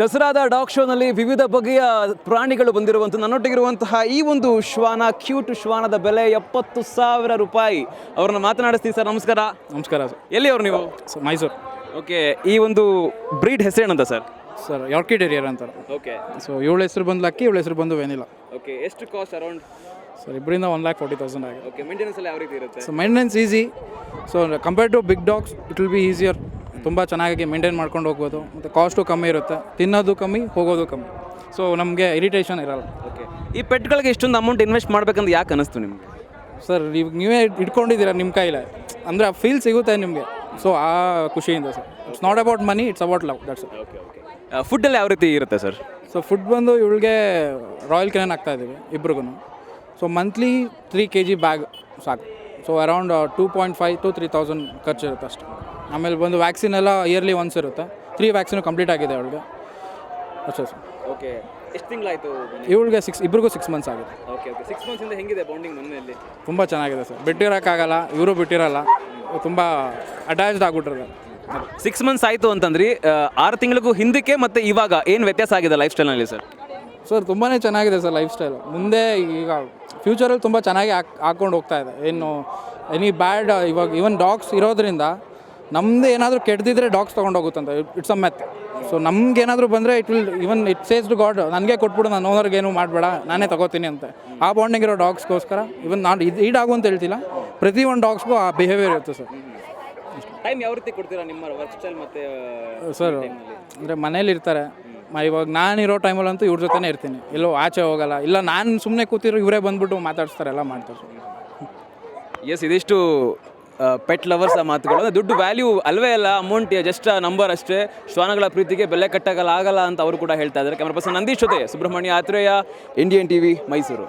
ದಸರಾದ dog ಶೋನಲ್ಲಿ ವಿವಿಧ ಬಗೆಯ ಪ್ರಾಣಿಗಳು ಬಂದಿರುವಂಥ ನನ್ನೊಟ್ಟಿಗಿರುವಂತಹ ಈ ಒಂದು ಶ್ವಾನ ಕ್ಯೂಟ್ ಶ್ವಾನದ ಬೆಲೆ ಎಪ್ಪತ್ತು ಸಾವಿರ ರೂಪಾಯಿ. ಅವ್ರನ್ನ ಮಾತನಾಡಿಸ್ತೀನಿ ಸರ್ ನಮಸ್ಕಾರ. ನಮಸ್ಕಾರ ಸರ್. ಎಲ್ಲಿ ಅವ್ರು ನೀವು? ಸ- ಮೈಸೂರು. ಓಕೆ ಈ ಒಂದು ಬ್ರೀಡ್ ಹೆಸರೇನಂತ ಸರ್? ಸರ್ ಯಾರ್ಕಿ ಏರಿಯರ್ ಅಂತಾರೆ ಓಕೆ. ಸೊ ಇವಳ ಹೆಸರು ಬಂದು ಲಕ್ಕಿ ಇವಳ ಹೆಸರು ಬಂದು ವೆನಿಲ್ಲ ಓಕೆ ಎಷ್ಟು ಕಾಸ್ಟ್ ಅರೌಂಡ್ ಸರ್ ಇಬ್ಬರಿಂದ ಒನ್ ಲ್ಯಾಕ್ ಫೋರ್ಟಿ ತೌಸಂಡ್ ಆಗಿದೆ. ಓಕೆ ಮೇಂಟೆನೆನ್ಸ್ ಎಲ್ಲ ಯಾವ ರೀತಿ ಇರುತ್ತೆ? So maintenance easy so compare to big dogs it will be easier ತುಂಬ ಚೆನ್ನಾಗಿ ಮೇಂಟೈನ್ ಮಾಡ್ಕೊಂಡು ಹೋಗ್ಬೋದು. ಮತ್ತು ಕಾಸ್ಟು ಕಮ್ಮಿ ಇರುತ್ತೆ. ತಿನ್ನೋದು ಕಮ್ಮಿ ಹೋಗೋದು ಕಮ್ಮಿ. ಸೊ ನಮಗೆ ಇರಿಟೇಷನ್ ಇರಲ್ಲ. ಓಕೆ ಈ ಪೆಟ್ಗಳಿಗೆ ಇಷ್ಟೊಂದು ಅಮೌಂಟ್ ಇನ್ವೆಸ್ಟ್ ಮಾಡ್ಬೇಕಂತ ಯಾಕೆ ಅನಿಸ್ತು ನಿಮಗೆ? ಸರ್ ನೀವು ನೀವೇ ಇಟ್ಕೊಂಡಿದ್ದೀರಾ ನಿಮ್ಮ ಕೈಲೇ? ಅಂದರೆ ಆ ಫೀಲ್ ಸಿಗುತ್ತೆ ನಿಮಗೆ. ಸೊ ಆ ಖುಷಿಯಿಂದ sir it's not about money it's about love that's okay okay ಫುಡ್ಡಲ್ಲಿ ಯಾವ ರೀತಿ ಇರುತ್ತೆ ಸರ್ ಸೊ ಫುಡ್ ಬಂದು ಇವಳಿಗೆ ರಾಯಲ್ ಕೆನನ್ ಆಗ್ತಾ ಇದ್ದೀವಿ ಇಬ್ರಿಗೂ so monthly three K G bag ಸಾಕು. So around two point five to three thousand ಖರ್ಚು ಇರುತ್ತೆ ಅಷ್ಟೇ. ಆಮೇಲೆ ಬಂದು ವ್ಯಾಕ್ಸಿನ್ ಎಲ್ಲ ಇಯರ್ಲಿ ಒನ್ಸ್ ಇರುತ್ತೆ. ತ್ರೀ ವ್ಯಾಕ್ಸಿನ್ ಕಂಪ್ಲೀಟ್ ಆಗಿದೆ ಅವಳಿಗೆ. ಅಷ್ಟೇ ಸರ್. ಓಕೆ ಎಷ್ಟು ತಿಂಗಳಾಯಿತು ಇವಳಿಗೆ ಸಿಕ್ಸ್ ಇಬ್ರಿಗೂ ಸಿಕ್ಸ್ ಮಂತ್ಸ್ ಆಗಿದೆ. ಓಕೆ ಓಕೆ ಸಿಕ್ಸ್ ಮಂತ್ಸಿಂದ ಹೆಂಗಿದೆ ಬಾಂಡಿಂಗ್ ಮನೆಯಲ್ಲಿ? ತುಂಬ ಚೆನ್ನಾಗಿದೆ ಸರ್. ಬಿಟ್ಟಿರೋಕ್ಕಾಗಲ್ಲ ಇವರು ಬಿಟ್ಟಿರಲ್ಲ. ತುಂಬ ಅಟ್ಯಾಚ್ಡ್ ಆಗಿಬಿಟ್ರು ಸಿಕ್ಸ್ ಮಂತ್ಸ್ ಆಯಿತು ಅಂತಂದ್ರಿ ಆರು ತಿಂಗಳಿಗೂ ಹಿಂದಕ್ಕೆ ಮತ್ತು ಇವಾಗ ಏನು ವ್ಯತ್ಯಾಸ ಆಗಿದೆ ಲೈಫ್ ಸ್ಟೈಲ್ನಲ್ಲಿ ಸರ್? ಸರ್ ತುಂಬಾ ಚೆನ್ನಾಗಿದೆ ಸರ್ ಲೈಫ್ ಸ್ಟೈಲ್ ಮುಂದೆ ಈಗ ಫ್ಯೂಚರಲ್ಲಿ ತುಂಬ ಚೆನ್ನಾಗಿ ಹಾಕ್ ಹಾಕ್ಕೊಂಡು ಹೋಗ್ತಾ ಇದೆ. ಏನು ಎನಿ ಬ್ಯಾಡ್ ಇವಾಗ ಈವನ್ ಡಾಗ್ಸ್ ಇರೋದ್ರಿಂದ ನಮ್ಮದು ಏನಾದರೂ ಕೆಡ್ದಿದ್ರೆ ಡಾಗ್ಸ್ ತೊಗೊಂಡೋಗುತ್ತಂತ. ಇಟ್ಸ್ ಅ ಮೆತ್ ಸೊ ನಮ್ಗೆ ಏನಾದರೂ ಬಂದರೆ it will even it says to god ನನಗೆ ಕೊಟ್ಬಿಡು ನಾನು ಓನರ್ಗೆ ಏನು ಮಾಡಬೇಡ ನಾನೇ ತಗೋತೀನಿ ಅಂತ. ಆ ಬಾಂಡಿಂಗ್ ಇರೋ ಡಾಗ್ಸ್ಗೋಸ್ಕರ ಇವನ್ ನಾನು ಇದು ಈಡಾಗು ಅಂತ ಹೇಳ್ತಿಲ್ಲ. ಪ್ರತಿ ಒಂದು ಡಾಗ್ಸ್ಗೂ ಆ ಬಿಹೇವಿಯರ್ ಇರುತ್ತೆ ಸರ್. ಟೈಮ್ ಯಾವ ರೀತಿ ಕೊಡ್ತೀರಾ ನಿಮ್ಮ ವರ್ಕ್ ಸ್ಟೈಲ್ ಮತ್ತು ಸರ್ ಅಂದರೆ ಮನೇಲಿ ಇರ್ತಾರೆ. ಮ- ಇವಾಗ ನಾನಿರೋ ಟೈಮಲ್ಲಂತೂ ಇವ್ರ ಜೊತೆನೇ ಇರ್ತೀನಿ. ಎಲ್ಲೋ ಆಚೆ ಹೋಗಲ್ಲ. ಇಲ್ಲ ನಾನು ಸುಮ್ಮನೆ ಕೂತಿರೋ ಇವರೇ ಬಂದ್ಬಿಟ್ಟು ಮಾತಾಡಿಸ್ತಾರೆ ಎಲ್ಲ ಮಾಡ್ತಾರೆ. ಎಸ್ ಇದಿಷ್ಟು ಪೆಟ್ ಲವರ್ಸ್ ಆ ಮಾತುಗಳು. ಅಂದರೆ ದುಡ್ಡು ವ್ಯಾಲ್ಯೂ ಅಲ್ವೇ ಅಲ್ಲ ಅಮೌಂಟ್ ಜಸ್ಟ್ ನಂಬರ್ ಅಷ್ಟೇ. ಶ್ವಾನಗಳ ಪ್ರೀತಿಗೆ ಬೆಲೆ ಕಟ್ಟಗಲ್ಲ ಆಗಲ್ಲ ಅಂತ ಅವರು ಕೂಡ ಹೇಳ್ತಾ ಇದ್ದಾರೆ. ಕ್ಯಾಮ್ರಾ ಪರ್ಸನ್ ನಂದೀಶ್ ಜೊತೆ ಸುಬ್ರಹ್ಮಣ್ಯ ಆತ್ರೇಯ ಇಂಡಿಯನ್ ಟಿವಿ ಮೈಸೂರು